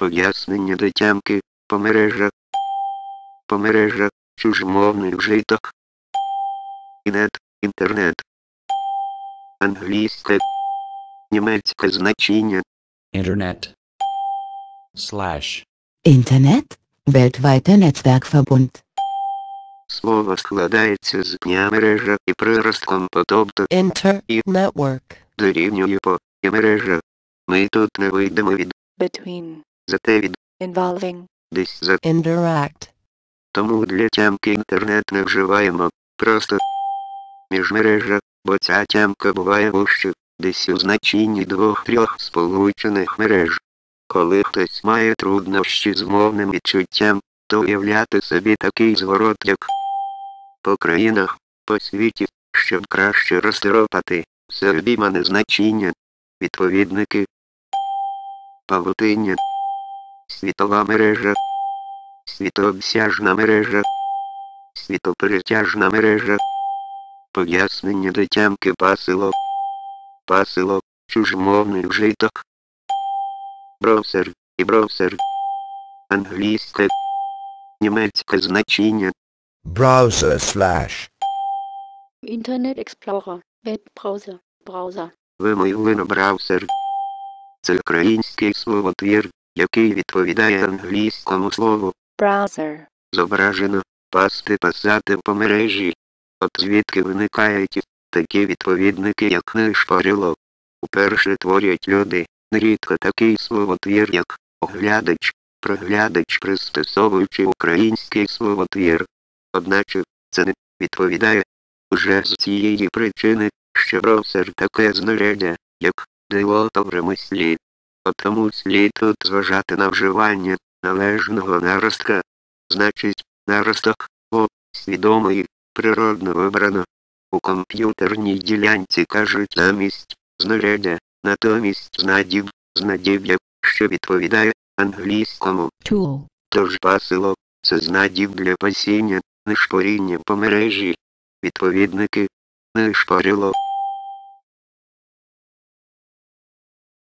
Пояснення дотямки по мережах. По мережах чужмовних вжиток. Інет, інтернет. Англійське. Німецьке значення. Internet. Slash. Internet, weltweiter Netzwerkverbund. Слово складається з дня мережа і приростком подобно Inter-network. дорівнює по і мережа. Ми тут не вийдемо від between, зате від involving, десь за Interact. тому для тямки інтернет не вживаємо. Просто міжмережа, бо ця тямка буває вужче, десь у значенні двох-трьох сполучених мереж. Коли хтось має труднощі з мовним відчуттям, то уявляти собі такий зворот, як по країнах, по світі, щоб краще розтропати все обіймане значення, відповідники, павутиння, світова мережа, світообсяжна мережа, світоперетяжна мережа, пояснення до тямки пасило, пасило, чужмовний вжиток, браузер і браузер, англійське, німецьке значення, browser slash. Internet Explorer, Webbrowser, Browser, вимовлено браузер. Це український словотвір, який відповідає англійському слову. browser, Зображено пасти пасати по мережі. От звідки виникають такі відповідники, як нишпорило. Уперше творять люди, нерідко такий словотвір, як оглядач, проглядач, пристосовуючи український словотвір. Одначе це не відповідає уже з цієї причини, що браузер таке знаряддя, як дилота в ремеслі. Тому слід тут зважати на вживання належного наростка, значить, наросток о, свідомий, природно вибрано. У комп'ютерній ділянці кажуть замість знаряддя, натомість знадіб, знадіб'я, що відповідає англійському. tool, Тож пасило це знадіб для пасіння, нишпоріння по мережі. Відповідники нишпорило